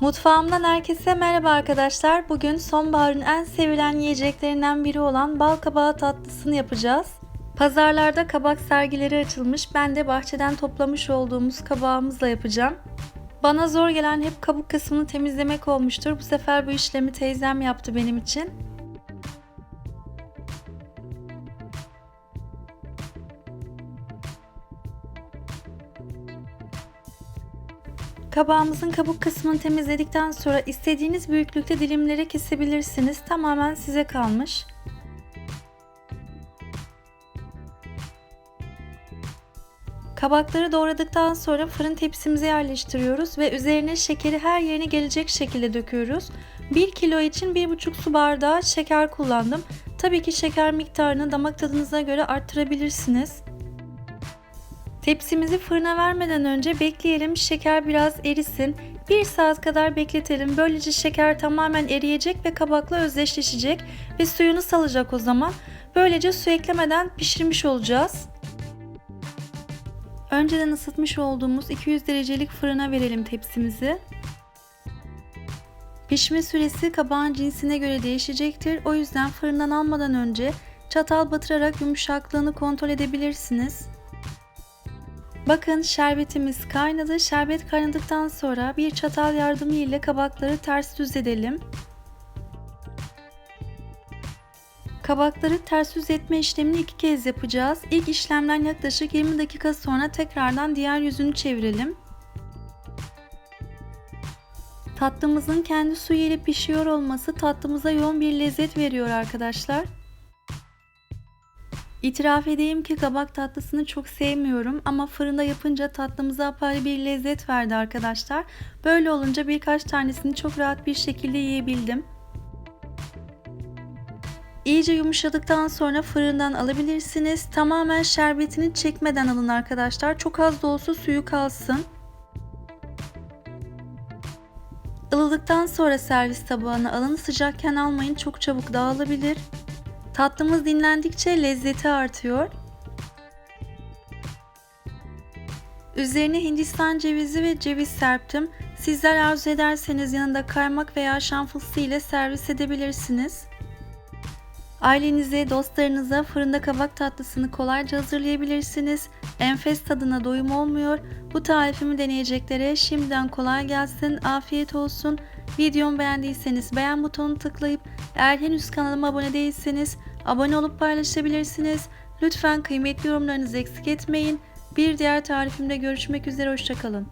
Mutfağımdan herkese merhaba arkadaşlar. Bugün sonbaharın en sevilen yiyeceklerinden biri olan bal kabağı tatlısını yapacağız. Pazarlarda kabak sergileri açılmış. Ben de bahçeden toplamış olduğumuz kabağımızla yapacağım. Bana zor gelen hep kabuk kısmını temizlemek olmuştur. Bu sefer bu işlemi teyzem yaptı benim için. Kabağımızın kabuk kısmını temizledikten sonra istediğiniz büyüklükte dilimlere kesebilirsiniz. Tamamen size kalmış. Kabakları doğradıktan sonra fırın tepsimize yerleştiriyoruz ve üzerine şekeri her yerine gelecek şekilde döküyoruz. 1 kilo için 1,5 su bardağı şeker kullandım. Tabii ki şeker miktarını damak tadınıza göre arttırabilirsiniz. Tepsimizi fırına vermeden önce bekleyelim şeker biraz erisin. 1 saat kadar bekletelim. Böylece şeker tamamen eriyecek ve kabakla özdeşleşecek ve suyunu salacak o zaman. Böylece su eklemeden pişirmiş olacağız. Önceden ısıtmış olduğumuz 200 derecelik fırına verelim tepsimizi. Pişme süresi kabağın cinsine göre değişecektir. O yüzden fırından almadan önce çatal batırarak yumuşaklığını kontrol edebilirsiniz. Bakın şerbetimiz kaynadı. Şerbet kaynadıktan sonra bir çatal yardımı ile kabakları ters düz edelim. Kabakları ters düz etme işlemini iki kez yapacağız. İlk işlemden yaklaşık 20 dakika sonra tekrardan diğer yüzünü çevirelim. Tatlımızın kendi suyu ile pişiyor olması tatlımıza yoğun bir lezzet veriyor arkadaşlar. İtiraf edeyim ki kabak tatlısını çok sevmiyorum ama fırında yapınca tatlımıza apayrı bir lezzet verdi arkadaşlar. Böyle olunca birkaç tanesini çok rahat bir şekilde yiyebildim. İyice yumuşadıktan sonra fırından alabilirsiniz. Tamamen şerbetini çekmeden alın arkadaşlar. Çok az da olsa suyu kalsın. Ilıdıktan sonra servis tabağına alın. Sıcakken almayın çok çabuk dağılabilir. Tatlımız dinlendikçe lezzeti artıyor. Üzerine hindistan cevizi ve ceviz serptim. Sizler arzu ederseniz yanında kaymak veya şan fıstığı ile servis edebilirsiniz. Ailenize, dostlarınıza fırında kabak tatlısını kolayca hazırlayabilirsiniz. Enfes tadına doyum olmuyor. Bu tarifimi deneyeceklere şimdiden kolay gelsin, afiyet olsun. Videomu beğendiyseniz beğen butonunu tıklayıp eğer henüz kanalıma abone değilseniz abone olup paylaşabilirsiniz. Lütfen kıymetli yorumlarınızı eksik etmeyin. Bir diğer tarifimde görüşmek üzere, hoşçakalın.